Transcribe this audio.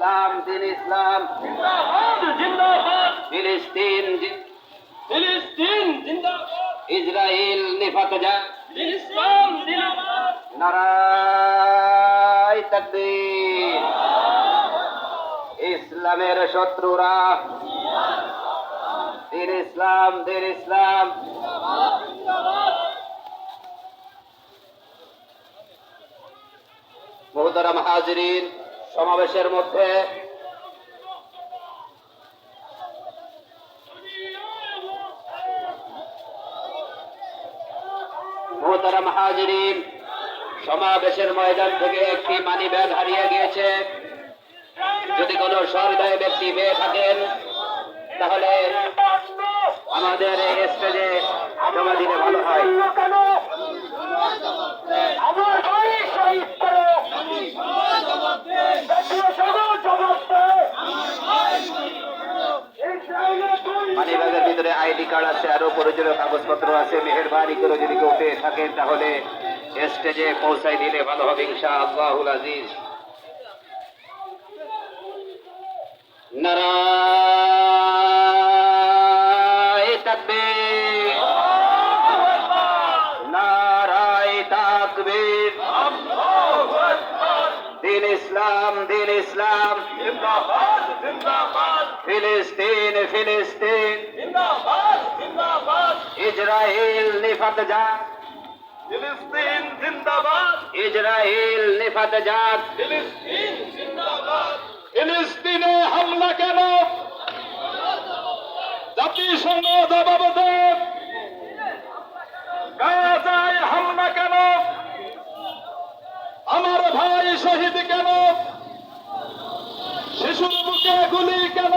ইসলাম দিন ইসলাম। ফিলিস্তিন ফিলিস্তিন ইসরায়েল নিফাত যা। নারায় ইসলামের শত্রুরা। দিন ইসলাম দিন ইসলাম। মহোদরাম হাজরিন সমাবেশের মধ্যে মহতারাম হাজরিন, সমাবেশের ময়দান থেকে একটি মানি ব্যাগ হারিয়ে গিয়েছে। যদি কোনো সহৃদয় ব্যক্তি পেয়ে থাকেন, তাহলে আমাদের এই স্টেজে জমা দিলে ভালো হয় আমার ভাই শহীদ করো জাতীয় সমাজ জবাব দে ইসরায়েলের দুই মানি ব্যাগের ভিতরে আইডি কার্ড আছে, আরও প্রয়োজনীয় কাগজপত্র আছে, মেহরবানি করে যদি কেউ পেয়ে থাকেন, তাহলে স্টেজে পৌঁছাই দিলে ভালো হবে ইনশা আল্লাহুল আজিজ ফিলিস্তিন ফিলিস্তিন। ইসরায়েল নিফাত যাক ফিলিস্তিন জিন্দাবাদ। ইসরায়েল নিফাত যাক ফিলিস্তিন জিন্দাবাদ। ফিলিস্তিনে হামলা কেন? জাতিসংঘ জবাব দেব গাজায় হামলা কেন? আমার ভাই শহীদ কেন? শিশুর বুকে গুলি কেন?